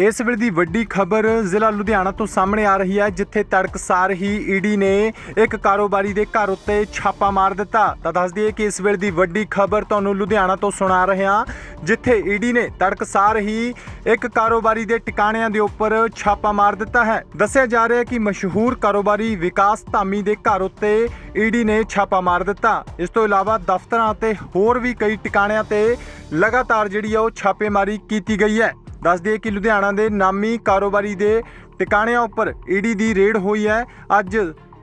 ਇਸ ਵੇਲੇ ਦੀ ਵੱਡੀ ਖਬਰ ਜ਼ਿਲ੍ਹਾ ਲੁਧਿਆਣਾ ਤੋਂ ਸਾਹਮਣੇ ਆ ਰਹੀ ਹੈ, ਜਿੱਥੇ ਤੜਕਸਾਰ ਹੀ ਈਡੀ ਨੇ ਇੱਕ ਕਾਰੋਬਾਰੀ ਦੇ ਘਰ ਉੱਤੇ ਛਾਪਾ ਮਾਰ ਦਿੱਤਾ। ਤਾਂ ਦੱਸ ਦਈਏ ਕਿ ਇਸ ਵੇਲੇ ਦੀ ਵੱਡੀ ਖਬਰ ਤੁਹਾਨੂੰ ਲੁਧਿਆਣਾ ਤੋਂ ਸੁਣਾ ਰਹੇ ਹਾਂ, ਜਿੱਥੇ ਈਡੀ ਨੇ ਤੜਕਸਾਰ ਹੀ ਇੱਕ ਕਾਰੋਬਾਰੀ ਦੇ ਟਿਕਾਣਿਆਂ ਦੇ ਉੱਪਰ ਛਾਪਾ ਮਾਰ ਦਿੱਤਾ ਹੈ। ਦੱਸਿਆ ਜਾ ਰਿਹਾ ਹੈ ਕਿ ਮਸ਼ਹੂਰ ਕਾਰੋਬਾਰੀ ਵਿਕਾਸ ਧਾਮੀ ਦੇ ਘਰ ਉੱਤੇ ਈਡੀ ਨੇ ਛਾਪਾ ਮਾਰ ਦਿੱਤਾ। ਇਸ ਤੋਂ ਇਲਾਵਾ ਦਫ਼ਤਰਾਂ ਅਤੇ ਹੋਰ ਵੀ ਕਈ ਟਿਕਾਣਿਆਂ ਤੇ ਲਗਾਤਾਰ ਜਿਹੜੀ ਆ ਉਹ ਛਾਪੇਮਾਰੀ ਕੀਤੀ ਗਈ ਹੈ। ਦੱਸ ਦਈਏ ਕਿ ਲੁਧਿਆਣਾ ਦੇ ਨਾਮੀ ਕਾਰੋਬਾਰੀ ਦੇ ਟਿਕਾਣਿਆਂ ਉੱਪਰ ਈਡੀ ਦੀ ਰੇਡ ਹੋਈ ਹੈ। ਅੱਜ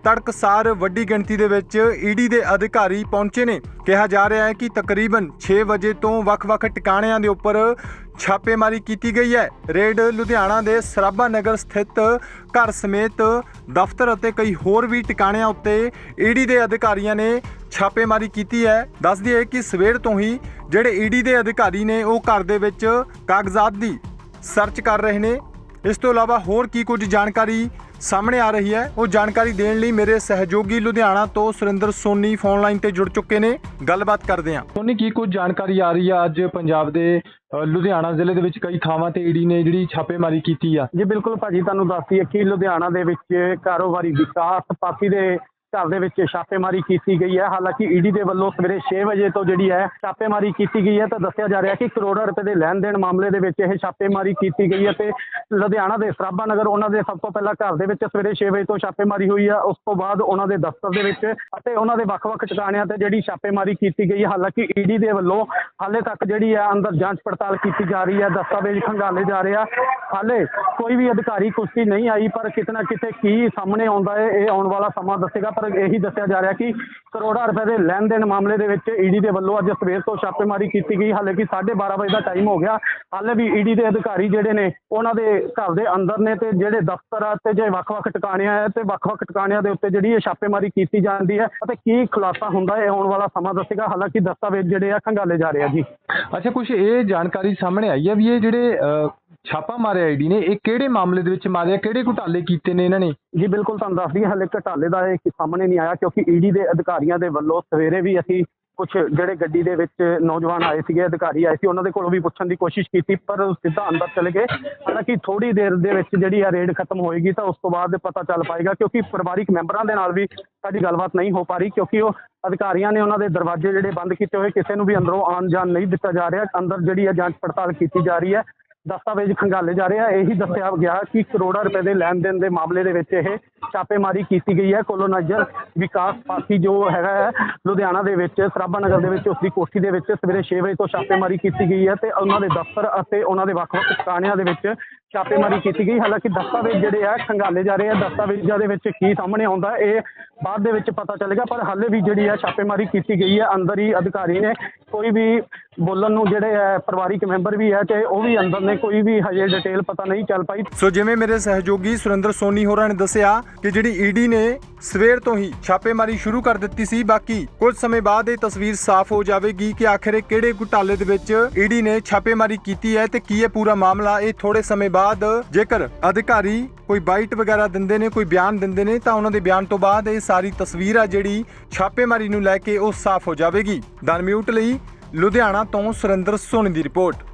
ਤੜਕਸਾਰ ਵੱਡੀ ਗਿਣਤੀ ਦੇ ਵਿੱਚ ਈਡੀ ਦੇ ਅਧਿਕਾਰੀ ਪਹੁੰਚੇ ਨੇ। ਕਿਹਾ ਜਾ ਰਿਹਾ ਹੈ ਕਿ ਤਕਰੀਬਨ 6 ਵਜੇ ਤੋਂ ਵੱਖ-ਵੱਖ ਟਿਕਾਣਿਆਂ ਦੇ ਉੱਪਰ ਛਾਪੇਮਾਰੀ ਕੀਤੀ ਗਈ ਹੈ। ਰੇਡ ਲੁਧਿਆਣਾ ਦੇ ਸਰਾਭਾ ਨਗਰ ਸਥਿਤ ਘਰ ਸਮੇਤ ਦਫ਼ਤਰ ਅਤੇ ਕਈ ਹੋਰ ਵੀ ਟਿਕਾਣਿਆਂ ਉੱਤੇ ਈਡੀ ਦੇ ਅਧਿਕਾਰੀਆਂ ਨੇ ਛਾਪੇਮਾਰੀ ਕੀਤੀ ਹੈ। ਦੱਸ ਦਈਏ ਕਿ ਸਵੇਰ ਤੋਂ ਹੀ ਜਿਹੜੇ ਈਡੀ ਦੇ ਅਧਿਕਾਰੀ ਨੇ ਉਹ ਘਰ ਦੇ ਵਿੱਚ ਕਾਗਜ਼ਾਤ ਦੀ ਸਰਚ ਕਰ ਰਹੇ ਨੇ। ਇਸ ਤੋਂ ਇਲਾਵਾ ਹੋਰ ਕੀ ਕੁਝ ਜਾਣਕਾਰੀ ਸਾਹਮਣੇ ਆ ਰਹੀ ਹੈ। ਉਹ ਜਾਣਕਾਰੀ ਦੇਣ ਲਈ ਮੇਰੇ ਸਹਿਯੋਗੀ ਲੁਧਿਆਣਾ ਤੋਂ ਸੁਰਿੰਦਰ ਸੋਨੀ ਫੋਨ ਲਾਈਨ ਤੇ ਜੁੜ ਚੁੱਕੇ ਨੇ। ਗੱਲਬਾਤ ਕਰਦੇ ਹਾਂ। ਸੋਨੀ ਕੀ ਕੁਝ ਜਾਣਕਾਰੀ ਆ ਰਹੀ ਹੈ ਅੱਜ ਪੰਜਾਬ ਦੇ ਲੁਧਿਆਣਾ ਜ਼ਿਲ੍ਹੇ ਦੇ ਵਿੱਚ ਕਈ ਥਾਵਾਂ ਤੇ ਈਡੀ ਨੇ ਜਿਹੜੀ ਛਾਪੇਮਾਰੀ ਕੀਤੀ ਆ? ਜੀ ਬਿਲਕੁਲ ਭਾਜੀ ਤੁਹਾਨੂੰ ਦੱਸਦੀ ਹੈ ਕਿ ਲੁਧਿਆਣਾ ਦੇ ਵਿੱਚ ਕਾਰੋਬਾਰੀ ਵਿਕਾਸ ਪਾਤੀ ਦੇ ਘਰ ਦੇ ਵਿੱਚ ਛਾਪੇਮਾਰੀ ਕੀਤੀ ਗਈ ਹੈ। ਹਾਲਾਂਕਿ ਈਡੀ ਦੇ ਵੱਲੋਂ ਸਵੇਰੇ 6 ਵਜੇ ਤੋਂ ਜਿਹੜੀ ਹੈ ਛਾਪੇਮਾਰੀ ਕੀਤੀ ਗਈ ਹੈ ਤਾਂ ਦੱਸਿਆ ਜਾ ਰਿਹਾ ਕਿ ਕਰੋੜਾਂ ਰੁਪਏ ਦੇ ਲੈਣ ਦੇਣ ਮਾਮਲੇ ਦੇ ਵਿੱਚ ਇਹ ਛਾਪੇਮਾਰੀ ਕੀਤੀ ਗਈ ਹੈ ਤੇ ਲੁਧਿਆਣਾ ਦੇ ਸਰਾਭਾ ਨਗਰ ਉਹਨਾਂ ਦੇ ਸਭ ਤੋਂ ਪਹਿਲਾਂ ਘਰ ਦੇ ਵਿੱਚ ਸਵੇਰੇ 6 ਵਜੇ ਤੋਂ ਛਾਪੇਮਾਰੀ ਹੋਈ ਹੈ। ਉਸ ਤੋਂ ਬਾਅਦ ਉਹਨਾਂ ਦੇ ਦਫ਼ਤਰ ਦੇ ਵਿੱਚ ਅਤੇ ਉਹਨਾਂ ਦੇ ਵੱਖ-ਵੱਖ ਟਿਕਾਣਿਆਂ ਤੇ ਜਿਹੜੀ ਛਾਪੇਮਾਰੀ ਕੀਤੀ ਗਈ ਹੈ। ਹਾਲਾਂਕਿ ਈਡੀ ਦੇ ਵੱਲੋਂ ਹਾਲੇ ਤੱਕ ਜਿਹੜੀ ਹੈ ਅੰਦਰ ਜਾਂਚ ਪੜਤਾਲ ਕੀਤੀ ਜਾ ਰਹੀ ਹੈ। ਦਸਤਾਵੇਜ਼ ਖੰਗਾਲੇ ਜਾ ਰਹੇ ਆ। ਹਾਲੇ ਕੋਈ ਵੀ ਅਧਿਕਾਰੀ ਕੁਸ਼ਤੀ ਨਹੀਂ ਆਈ, ਪਰ ਕਿਤੇ ਨਾ ਕਿਤੇ ਕੀ ਸਾਹਮਣੇ ਆਉਂਦਾ ਹੈ, ਇਹ ਆਉਣ ਵਾਲਾ ਸਮਾਂ ਦੱਸੇਗਾ। ਪਰ ਇਹੀ ਦੱਸਿਆ ਜਾ ਰਿਹਾ ਕਿ ਕਰੋੜਾਂ ਰੁਪਏ ਦੇ ਲੈਣ ਦੇਣ ਮਾਮਲੇ ਦੇ ਵਿੱਚ ਈਡੀ ਦੇ ਵੱਲੋਂ ਅੱਜ ਸਵੇਰ ਤੋਂ ਛਾਪੇਮਾਰੀ ਕੀਤੀ ਗਈ। ਹਾਲੇ ਕਿ 12:30 ਵਜੇ ਦਾ ਟਾਈਮ ਹੋ ਗਿਆ। ਹਾਲੇ ਵੀ ਈਡੀ ਦੇ ਅਧਿਕਾਰੀ ਜਿਹੜੇ ਨੇ, ਉਹਨਾਂ ਦੇ ਘਰ ਦੇ ਅੰਦਰ ਨੇ ਤੇ ਜਿਹੜੇ ਦਫ਼ਤਰ ਆ ਤੇ ਜੇ ਵੱਖ-ਵੱਖ ਟਿਕਾਣਿਆਂ ਹੈ ਤੇ ਵੱਖ-ਵੱਖ ਟਿਕਾਣਿਆਂ ਦੇ ਉੱਤੇ ਜਿਹੜੀ ਇਹ ਛਾਪੇਮਾਰੀ ਕੀਤੀ ਜਾਂਦੀ ਹੈ ਅਤੇ ਕੀ ਖੁਲਾਸਾ ਹੁੰਦਾ ਹੈ ਇਹ ਆਉਣ ਵਾਲਾ ਸਮਾਂ ਦੱਸੇਗਾ। ਹਾਲਾਂਕਿ ਦਸਤਾਵੇਜ਼ ਜਿਹੜੇ ਆ ਖੰਗਾਲੇ ਜਾ ਰਹੇ ਆ ਜੀ। ਅੱਛਾ ਕੁਝ ਇਹ ਜਾਣਕਾਰੀ ਸਾਹਮਣੇ ਆਈ ਹੈ ਵੀ ਇਹ ਜਿਹੜੇ ਛਾਪਾ ਮਾਰਿਆ ਈਡੀ ਨੇ। ਇਹ ਕਿਹੜੇ ਮਾਮਲੇ ਦੇ ਵਿੱਚ ਮਾਰਿਆ? ਕਿਹੜੇ ਘੁਟਾਲੇ ਕੀਤੇ ਨੇ ਇਹਨਾਂ ਨੇ? ਜੀ, ਬਿਲਕੁਲ ਤੁਹਾਨੂੰ ਦੱਸ ਦਈਏ, ਹਾਲੇ ਘਟਾਲੇ ਦਾ ਇਹ ਸਾਹਮਣੇ ਨਹੀਂ ਆਇਆ, ਕਿਉਂਕਿ ਈਡੀ ਦੇ ਅਧਿਕਾਰੀਆਂ ਦੇ ਵੱਲੋਂ ਸਵੇਰੇ ਵੀ ਅਸੀਂ ਕੁਝ ਜਿਹੜੇ ਗੱਡੀ ਦੇ ਵਿੱਚ ਨੌਜਵਾਨ ਆਏ ਸੀਗੇ, ਅਧਿਕਾਰੀ ਆਏ ਸੀ, ਉਹਨਾਂ ਦੇ ਕੋਲੋਂ ਵੀ ਪੁੱਛਣ ਦੀ ਕੋਸ਼ਿਸ਼ ਕੀਤੀ, ਪਰ ਸਿੱਧਾ ਅੰਦਰ ਚਲੇ ਗਏ। ਹਾਲਾਂਕਿ ਥੋੜੀ ਦੇਰ ਦੇ ਵਿੱਚ ਜਿਹੜੀ ਆ ਰੇਡ ਖਤਮ ਹੋਏਗੀ, ਤਾਂ ਉਸ ਤੋਂ ਬਾਅਦ ਪਤਾ ਚੱਲ ਪਾਏਗਾ, ਕਿਉਂਕਿ ਪਰਿਵਾਰਿਕ ਮੈਂਬਰਾਂ ਦੇ ਨਾਲ ਵੀ ਸਾਡੀ ਗੱਲਬਾਤ ਨਹੀਂ ਹੋ ਪਾ ਰਹੀ, ਕਿਉਂਕਿ ਉਹ ਅਧਿਕਾਰੀਆਂ ਨੇ ਉਹਨਾਂ ਦੇ ਦਰਵਾਜ਼ੇ ਜਿਹੜੇ ਬੰਦ ਕੀਤੇ ਹੋਏ, ਕਿਸੇ ਨੂੰ ਵੀ ਅੰਦਰੋਂ ਆਉਣ ਜਾਣ ਨਹੀਂ ਦਿੱਤਾ ਜਾ ਰਿਹਾ। ਅੰਦਰ ਜਿਹੜੀ ਹੈ ਜਾਂਚ ਪੜਤਾਲ ਕੀਤੀ ਜਾ ਰਹੀ ਹੈ। ਦਸਤਾਵੇਜ਼ ਖੰਗਾਲੇ ਜਾ ਰਹੇ ਆ। ਇਹੀ ਦੱਸਿਆ ਗਿਆ ਕਿ ਕਰੋੜਾਂ ਰੁਪਏ ਦੇ ਲੈਣ ਦੇਣ ਦੇ ਮਾਮਲੇ ਦੇ ਵਿੱਚ ਇਹ ਛਾਪੇਮਾਰੀ ਕੀਤੀ ਗਈ ਹੈ ਕੋਲੋਨਾਈਜ਼ਰ ਵਿਕਾਸ ਪਾਰਟੀ ਜੋ ਹੈਗਾ ਹੈ ਲੁਧਿਆਣਾ ਦੇ ਵਿੱਚ, ਸਰਾਭਾ ਨਗਰ ਦੇ ਵਿੱਚ, ਉਸਦੀ ਕੋਠੀ ਦੇ ਵਿੱਚ ਸਵੇਰੇ 6 ਵਜੇ ਤੋਂ ਛਾਪੇਮਾਰੀ ਕੀਤੀ ਗਈ ਹੈ ਤੇ ਉਹਨਾਂ ਦੇ ਦਫ਼ਤਰ ਅਤੇ ਉਹਨਾਂ ਦੇ ਵੱਖ-ਵੱਖ ਟਿਕਾਣਿਆਂ ਦੇ ਵਿੱਚ ਛਾਪੇਮਾਰੀ ਕੀਤੀ ਗਈ। ਹਾਲਾਂਕਿ ਦਸਤਾਵੇਜ਼ ਜਿਹੜੇ ਆ, ਖੰਗਾਲੇ ਜਾ ਰਹੇ ਆ ਦਸਤਾਵੇਜ਼ਾਂ ਦੇ ਵਿੱਚ ਕੀ ਸਾਹਮਣੇ ਆਉਂਦਾ, ਇਹ ਬਾਅਦ ਦੇ ਵਿੱਚ ਪਤਾ ਚੱਲੇਗਾ, ਪਰ ਹਾਲੇ ਵੀ ਜਿਹੜੀ ਹੈ ਛਾਪੇਮਾਰੀ ਕੀਤੀ ਗਈ ਹੈ, ਅੰਦਰ ਹੀ ਅਧਿਕਾਰੀ ਨੇ ਕੋਈ ਵੀ ਬੋਲਣ ਨੂੰ ਜਿਹੜੇ ਹੈ ਪਰਿਵਾਰਿਕ ਮੈਂਬਰ ਵੀ ਹੈ ਤੇ ਉਹ ਵੀ ਅੰਦਰ ਨੇ, ਕੋਈ ਵੀ ਹਜੇ ਡਿਟੇਲ ਪਤਾ ਨਹੀਂ ਚੱਲ ਪਾਈ। ਸੋ ਜਿਵੇਂ ਮੇਰੇ ਸਹਿਯੋਗੀ ਸੁਰਿੰਦਰ ਸੋਨੀ ਹੋਰਾਂ ਨੇ ਦੱਸਿਆ ਕਿ ਜਿਹੜੀ ਈਡੀ ਨੇ ਸਵੇਰ ਤੋਂ ਹੀ ਛਾਪੇਮਾਰੀ ਸ਼ੁਰੂ ਕਰ ਦਿੱਤੀ ਸੀ। ਬਾਕੀ ਕੁਝ ਸਮੇਂ ਬਾਅਦ ਇਹ ਤਸਵੀਰ ਸਾਫ਼ ਹੋ ਜਾਵੇਗੀ ਕਿ ਆਖਿਰ ਇਹ ਕਿਹੜੇ ਘੁਟਾਲੇ ਦੇ ਵਿੱਚ ਈਡੀ ਨੇ ਛਾਪੇਮਾਰੀ ਕੀਤੀ ਹੈ ਤੇ ਕੀ ਇਹ ਪੂਰਾ ਮਾਮਲਾ ਇਹ ਥੋੜੇ ਸਮੇਂ ਬਾਅਦ ਜੇਕਰ ਅਧਿਕਾਰੀ ਕੋਈ ਬਾਈਟ ਵਗੈਰਾ ਦਿੰਦੇ ਨੇ, ਕੋਈ ਬਿਆਨ ਦਿੰਦੇ ਨੇ, ਤਾਂ ਉਹਨਾਂ ਦੇ ਬਿਆਨ ਤੋਂ ਬਾਅਦ ਇਹ ਸਾਰੀ ਤਸਵੀਰ ਆ ਜਿਹੜੀ ਛਾਪੇਮਾਰੀ ਨੂੰ ਲੈ ਕੇ ਉਹ ਸਾਫ਼ ਹੋ ਜਾਵੇਗੀ। ਦਨ ਮਿਊਟ ਲਈ ਲੁਧਿਆਣਾ ਤੋਂ ਸੁਰਿੰਦਰ ਸੋਨੀ ਦੀ ਰਿਪੋਰਟ।